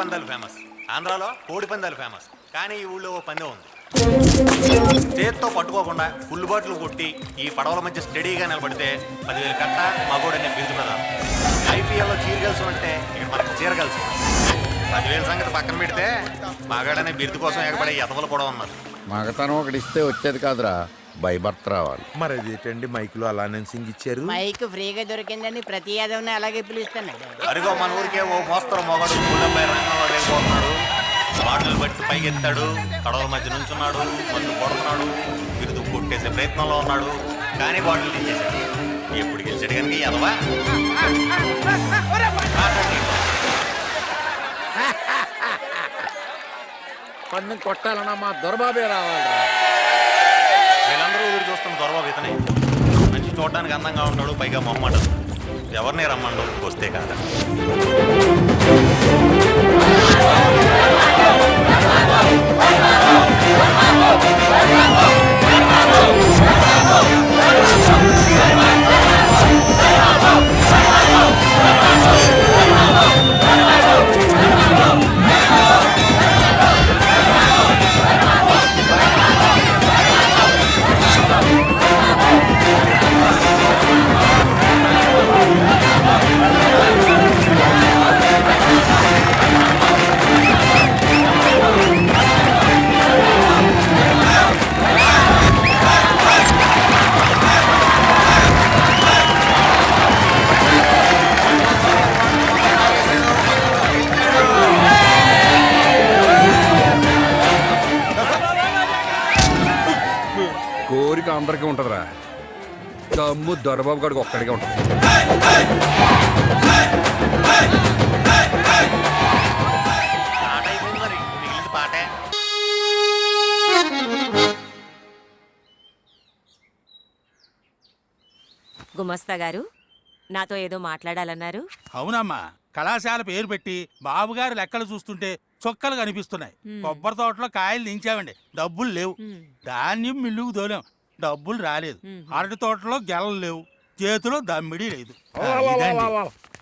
పందాలు ఫేమస్ ఆంధ్రాలో కోడి పందాలు ఫేమస్ కానీ ఈ ఊళ్ళో ఓ పందెం ఉంది. చేత్తో పట్టుకోకుండా ఫుల్ బాటిల్ కొట్టి ఈ పడవల మధ్య స్టడీగా నిలబడితే పదివేలు కట్ట మగోడనే బిరుదు ప్రధానం ఐపీఎల్లో చీరగలుసు అంటే ఇక్కడ మనకి చీరగలుసు పదివేల సంగతి పక్కన పెడితే మగాడనే బిరుదు కోసం ఎగబడే ఎతవలు కూడా ఉన్నారు. మగతనం ఒకటి ఇస్తే వచ్చేది కాదురా. భయభర్త రావాలి మరి అదేంటండి మైకులో అలా సింగ్ ఇచ్చారు? మైక్ ఫ్రీగా దొరికిందని ప్రతి యాదవ్ని అలాగే పిలుస్తున్నాడు అదిగో మన ఊరికే ఓ మోస్తరు మొగడు గుండెపై రంగంలో లేకపోతున్నాడు బాటిల్ బట్టి పైకెత్తాడు కడవల మధ్య నుంచున్నాడు మందు కొడుతున్నాడు బిరుదు కొట్టేసే ప్రయత్నంలో ఉన్నాడు కానీ బాటిల్ తీసేశాడు. ఎప్పుడు గెలిచాడు కనుక ఎదవా. పన్ను కొట్టాలన్నా మా దొరబాబే రావాలిరా. చూడడానికి అందంగా ఉంటాడు పైగా మొహమాటదు ఎవరిని రమ్మండు? వస్తే కాదా. కోరిక అందరికీ ఉంటుందిరా. దమ్ము దొరబాబు గడికి ఒక్కడికే ఉంటుంది. గుమస్తా గారు నాతో ఏదో మాట్లాడాలన్నారు. అవునమ్మా కళాశాల పేరు పెట్టి బాబుగారు లెక్కలు చూస్తుంటే చొక్కలు కనిపిస్తున్నాయి. కొబ్బరి తోటలో కాయలు దించామండి. డబ్బులు లేవు. ధాన్యం మిల్లుకు దోలాం డబ్బులు రాలేదు. అరటి తోటలో గెలలు లేవు. చేతిలో దమ్మిడి లేదు.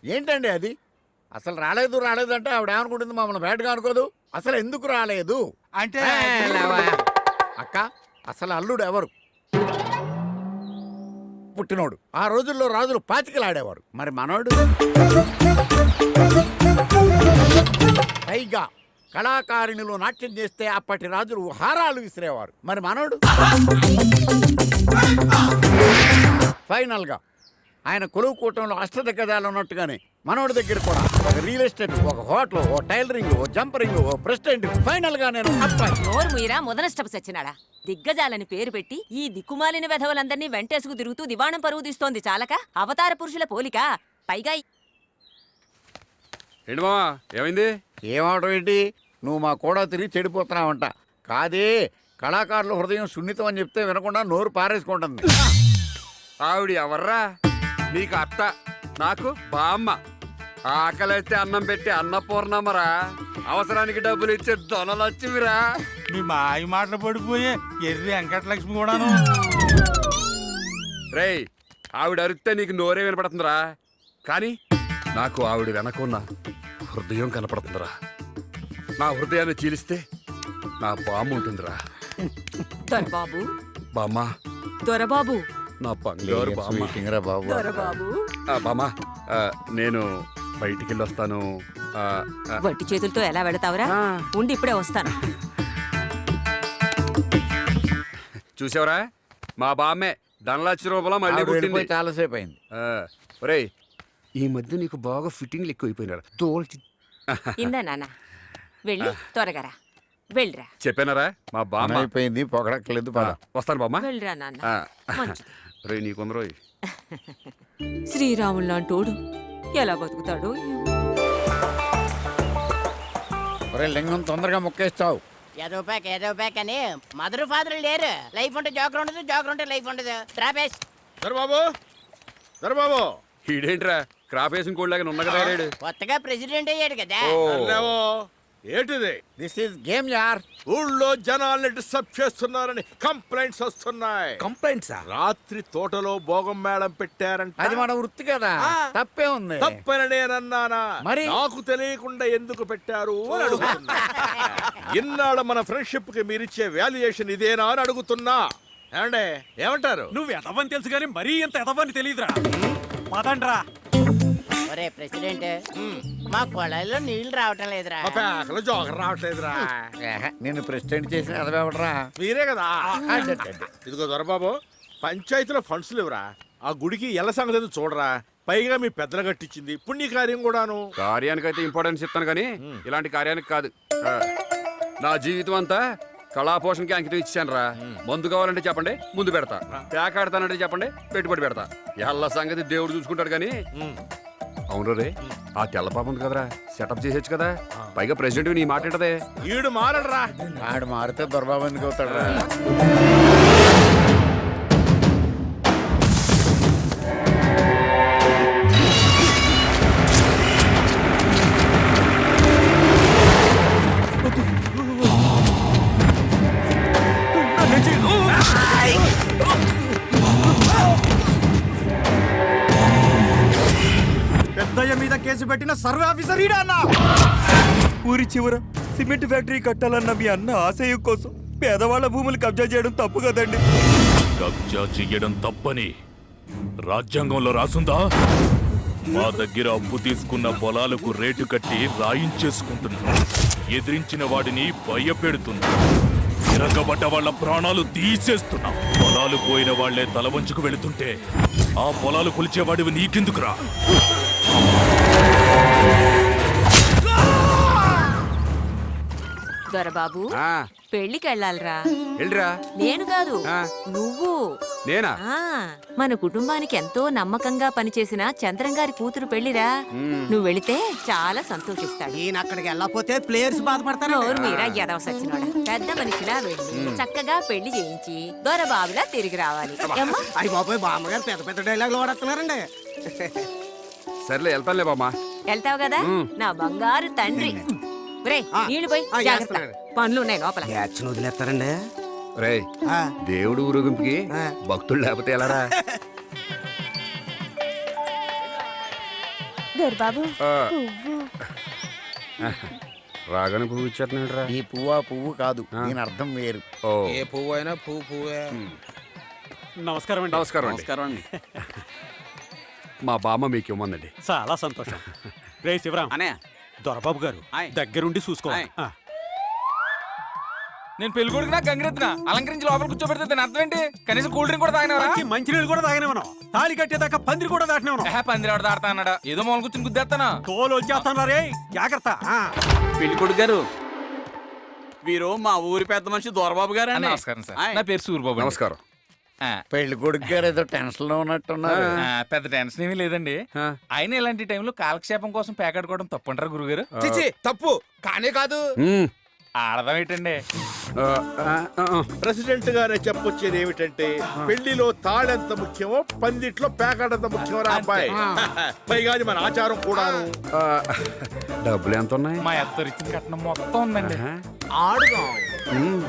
ఏంటండి అది? అసలు రాలేదు రాలేదు అంటే ఆవిడ ఏమనుకుంటుంది? మమ్మల్ని బయటగా అనుకోదు. అసలు ఎందుకు రాలేదు? అంటే. అక్క అసలు అల్లుడు ఎవరు? పుట్టినోడు. ఆ రోజుల్లో రాజులు పాతికలాడేవారు. మరి మనోడు? పైగా కళాకారిణిలో నాట్యం చేస్తే అప్పటి రాజులు హారాలు విసిరేవారు. మరి మనోడు? ఫైనల్గా ఆయన కొలువు కూటంలో అష్టదిగ్గజాలు ఉన్నట్టుగానే మనోడి దగ్గర కూడా ఒక రియల్ ఎస్టేట్ ఒక హోటల్ ఓ టైలరింగ్ ఓ జంపరింగ్ ఓ ప్రెసిడెంట్ ఫైనల్గా నేను అబ్బాయి నోరు మొదనష్టపు సచ్చినాడా? దిగ్గజాలని పేరు పెట్టి ఈ దిక్కుమాలిన వెధవలందర్నీ వెంటేసుకు తిరుగుతూ దివాణం పరువు తీస్తోంది చాలక? అవతార పురుషుల పోలిక? పైగా ఏంటి మావా ఏమైంది? ఏమవడం ఏంటి? నువ్వు మా కూడా తిరిగి చెడిపోతున్నావంట. కాదే కళాకారుల హృదయం సున్నితం అని చెప్తే వినకుండా నోరు పారేసుకుంటుంది. ఆవిడ ఎవర్రా? నీకు అత్త నాకు బామ్మ ఆకలిస్తే అన్నం పెట్టి అన్నపూర్ణమ్మరా. అవసరానికి డబ్బులు ఇచ్చే దొనలచ్చివిరా. మీ మాయ మాటలు పడిపోయే ఎర్రి వెంకటలక్ష్మి కూడాను. రేయ్ ఆవిడ అరిస్తే నీకు నోరే వినపడుతుందిరా. కానీ నాకు ఆవిడ వెనకున్న హృదయం కనపడుతుందిరా. నా హృదయాన్ని చీలిస్తే నా బామ్మ ఉంటుందిరా. దొరబాబు బామ్మ. దొరబాబు నా బంగారు బామ్మ. రా బాబు. దొరబాబు ఆ, బామ్మ ఆ, నేను బయటికి వెళ్ళి వస్తాను ఆ, ఆ, వట్టి చేతులతో ఎలా వెళతావురా? ఆ. ఉండి ఇప్పుడే వస్తాను. చూసావరా? మా బామ్మే ధనలక్ష రూపాయలు మళ్ళీ ఆవిడ పుట్టింది. వెళ్ళిపోయి చాలాసేపు అయింది. ఆ, ఒరేయ్ ఈ మధ్య నీకు బాగా ఫిట్టింగ్లు ఎక్కువైపోయినారు? తోల్చి ఇందా నాన్న వెళ్ళి త్వరగా వెళ్ళిరా. చెప్పానరా మా బామ్మ. అయిపోయింది పొగడక్కలేదు పద. వస్తాను బామ్మ. వెళ్ళిరా నాన్న. మంచిది. రే నీకుందరో శ్రీరాములు లాంటోడు ఎలా బతుకుతాడో ఏమో. ఒరే లింగం తొందరగా మొక్కేస్తావు. ఏదో ప్యాక్ ఏదో ప్యాక్ అని మదర్ ఫాదర్ లేరు. లైఫ్ ఉంటే జోకర్ ఉండదు జోకర్ ఉంటే లైఫ్ ఉండదు. ట్రాపేస్ దొరబాబు దొరబాబు. ఈడేంట్రా? క్రాప్ వేసిన కోళ్ళగా ఉన్న కదా రేడు కొత్తగా ప్రెసిడెంట్ అయ్యాడు కదా. ఓ. ఏంటిది? దిస్ ఈస్ గేమ్ యార్ ఊళ్ళో జనాల్ని డిస్టర్బ్ చేస్తున్నారని కంప్లైంట్స్ వస్తున్నాయి. కంప్లైంట్స్ రాత్రి తోటలో భోగం మేళం పెట్టారంట. అది మన వృత్తి కదా. తప్పే ఉంది. తప్పని నేనన్నానా? మరి? నాకు తెలియకుండా ఎందుకు పెట్టారు అని అడుగుతున్నా. ఇన్నాళ్ళ మన ఫ్రెండ్షిప్కి మీరిచ్చే వాల్యుయేషన్ ఇదేనా అని అడుగుతున్నా. ఏమండే? ఏమంటారు? నువ్వు ఎదవని తెలుసు కానీ మరీ ఇంత ఎదవని తెలియదురా. పదండ్రా. ఒరే ప్రెసిడెంట్ మా కొళాయిలో నీళ్ళు రావటం లేదురా. మా పేకలు జోకర్ రావట్లేదురా. నిన్ను ప్రెసిడెంట్ చేసిన అదవడరా మీరే కదా. ఇదిగో దొరబాబు పంచాయతీలో ఫండ్స్ లేవురా ఆ గుడికి ఎల్ల సంగతి చూడరా? పైగా మీ పెద్దలు కట్టించింది. పుణ్యకార్యం కూడాను. కార్యానికి అయితే ఇంపార్టెన్స్ ఇస్తాను కానీ ఇలాంటి కార్యానికి కాదు. నా జీవితం అంతా కళాపోషణకి అంకితం ఇచ్చాను రా మందు కావాలంటే చెప్పండి ముందు పెడతా. పేకాడతానంటే చెప్పండి పెట్టుబడి పెడతా. ఎల్ల సంగతి దేవుడు చూసుకుంటాడు కానీ అవును రే ఆ తెల్ల పాప ఉంది కదరా. సెటప్ చేసేచ్చు కదా. పైగా ప్రెసిడెంట్ నీ మాట ఏంటదే ఈడు మారడరా. ఆడు మారితే దొరబాబు ఎందుకు అవుతాడు కేసు పెట్టిన సర్వే ఆఫీసర్ ఈడా అన్న. ఊరి చివర సిమెంట్ ఫ్యాక్టరీ కట్టాలన్న మీ అన్న ఆశయం కోసం పేదవాళ్ళ భూములు కబ్జా చేయడం తప్పు కదండి. కబ్జా చెయ్యడం తప్పని రాజ్యాంగంలో రాసుందా? మా దగ్గర అప్పు తీసుకున్న పొలాలకు రేటు కట్టి రాయించేసుకుంటున్నా. ఎదిరించిన వాడిని భయపెడుతున్నా. తిరగబడ్డ వాళ్ళ ప్రాణాలు తీసేస్తున్నా. పొలాలు పోయిన వాళ్ళే తల వంచుకు వెళుతుంటే ఆ పొలాలు కొలిచేవాడివి నీకెందుకురా? దొరబాబు. ఆ, పెళ్ళికి వెళ్ళాలిరా వెళ్ళిరా నేను కాదు ఆ. నువ్వు. నేనా? ఆ మన కుటుంబానికి ఎంతో నమ్మకంగా పనిచేసిన చంద్రం గారి కూతురు పెళ్ళిరా నువ్వు వెళితే చాలా సంతోషిస్తాడు. ఈయన అక్కడికి వెళ్ళకపోతే ప్లేయర్స్ బాధపడతారు నోరు మీరా ఎదవ సచ్చినోడా. పెద్ద మనిషిలా వెళ్ళి చక్కగా పెళ్ళి చేయించి దొరబాబులా తిరిగి రావాలి. ఏమ్మా? అయ్యి బాబాయ్ బామ్మగారు పెద్ద పెద్ద డైలాగులు వాడుతున్నారండి సర్లే వెళ్తానులే బామ్మా. వెళ్తావు కదా? నా బంగారు తండ్రి. రే నీళ్ళు పోయి ఆ, జాగ్రత్త. చేస్తున్నాడు. పనులు ఉన్నాయి లోపల. యాక్షన్ వదిలేస్తారండి. రే దేవుడు ఊరేగింపుకి భక్తులు లేకపోతే ఎలారా? దొరబాబు ఆ. రాగానే పువ్వు ఇచ్చేస్తున్నాడు రా ఈ పువ్వు ఆ పువ్వు కాదు దీని అర్థం వేరు. ఓ. ఏ పువ్వు అయినా పువ్వు పువ్వే. నమస్కారం అండి. నమస్కారం అండి. నమస్కారం అండి. మా బామ్మ మీకు ఇవ్వమందండి. చాలా సంతోషం. రే శివరాం అనే దొరబాబు గారు దగ్గరుండి చూసుకోవాలి. ఆ. నేను పెళ్ళి కొడుకునా గంగిరెత్తున? అలంకరించి లోపల కూర్చోబెడితే దాని అర్థం ఏంటి? కనీసం కూల్ డ్రింక్ కూడా తాగినవరా ఈ మంచినీళ్ళు కూడా తాగనే మనం. తాళి కట్టేదాకా పందిరి కూడా దాటినే మనం. పందిరి ఆడ తాడతా అన్నాడు? ఏదో మొదలు కూర్చొని గుద్దేస్తాను? తోలు వచ్చేస్తాను రే జాగ్రత్త ఆ. గారు వీరు మా ఊరి పెద్ద మనిషి దొరబాబు గారు నమస్కారం సార్. నా పేరు సూర్యబాబు నమస్కారం. పెళ్ళి కొడుకు గారు ఏదో టెన్షన్లో ఉన్నట్టున్నారు. పెద్ద టెన్షన్ ఏమీ లేదండి. ఆయన ఇలాంటి టైంలో కాలక్షేపం కోసం పేకాడుకోవడం తప్పంటారా గురుగారు? చిచి తప్పు. కానే కాదు. ఆడదాం ఏంటండి? ఆ, ఆ, ఆ, ఆ. ప్రెసిడెంట్ గారే చెప్పొచ్చేది ఏమిటంటే పెళ్ళిలో తాళెంత ముఖ్యమో పందిట్లో పేకాడంత ముఖ్యమో రా అబ్బాయి. పైగా అది మన ఆచారం కూడాను. ఆ, డబ్బులు ఎంత ఉన్నాయి? మా అత్తరు ఇచ్చిన కట్నం మొత్తం ఉందండి. ఆడుదాం.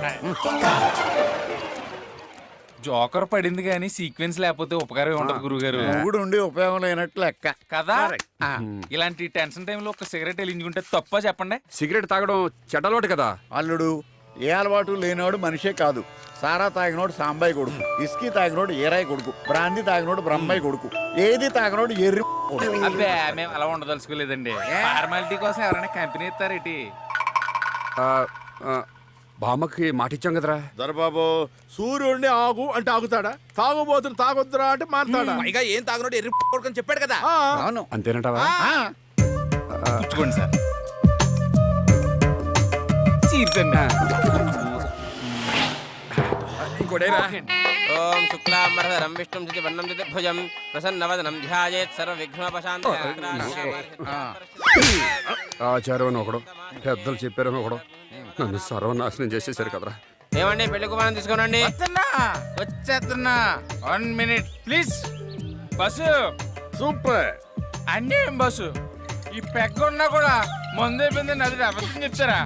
జోకర్ పడింది కానీ సీక్వెన్స్ లేకపోతే ఉపకారం ఉండదు గురుగారు మొగుడు ఉండి ఉపయోగం లేనట్లు లెక్క. కదా? ఆ. ఇలాంటి టెన్షన్ టైంలో ఒక సిగరెట్ వెలిగించుకుంటే తప్ప చెప్పండి. సిగరెట్ తాగడం చెడ్డలోటు కదా? అల్లుడు ఏ అలవాటు లేనివాడు మనిషే కాదు. సారా తాగినోడు సాంబాయి కొడుకు ఇస్కీ తాగినోడు ఏరాయి కొడుకు బ్రాందీ తాగినోడు బ్రహ్మాయి కొడుకు ఏది తాగినోడు ఎర్రి కొడుకు. అబ్బే మేము అలా ఉండదలుచుకోలేదండి. ఫార్మాలిటీ కోసం ఎవరైనా కంపెనీ ఇస్తారేటి? ఆ, ఆ, బామ్మకి మాట ఇచ్చాం కదరా. దొరబాబు సూర్యుడిని ఆగు అంటే ఆగుతాడా? తాగుబోతుని తాగొద్దురా అంటే మారుతాడా? పైగా ఏం తాగనోడు ఎర్రి కొడుకని చెప్పాడు కదా. ఆ, అవును అంతేనంటావా? సార్. ఇంకోటేరా? ఓం శుక్లాంబరధరం విష్ణుం చితి వర్ణం చితి భుజం ప్రసన్నవదనం ధ్యాయేత్ సర్వ విఘ్నోపశాంతి ఆచారం అని ఒకడు పెద్దలు చెప్పారని ఒకడు నన్ను సర్వనాశనం చేసేసారు కదరా. ఏమండి పెళ్ళి కుమారం తీసుకోనండి వస్తున్నా వచ్చేస్తున్నా. One minute please bus. Super. అన్నీ బస్సు. ఈ పెగ్గ ఉన్నా కూడా మందు అయిపోయింది అది అబద్ధం చెప్తారా?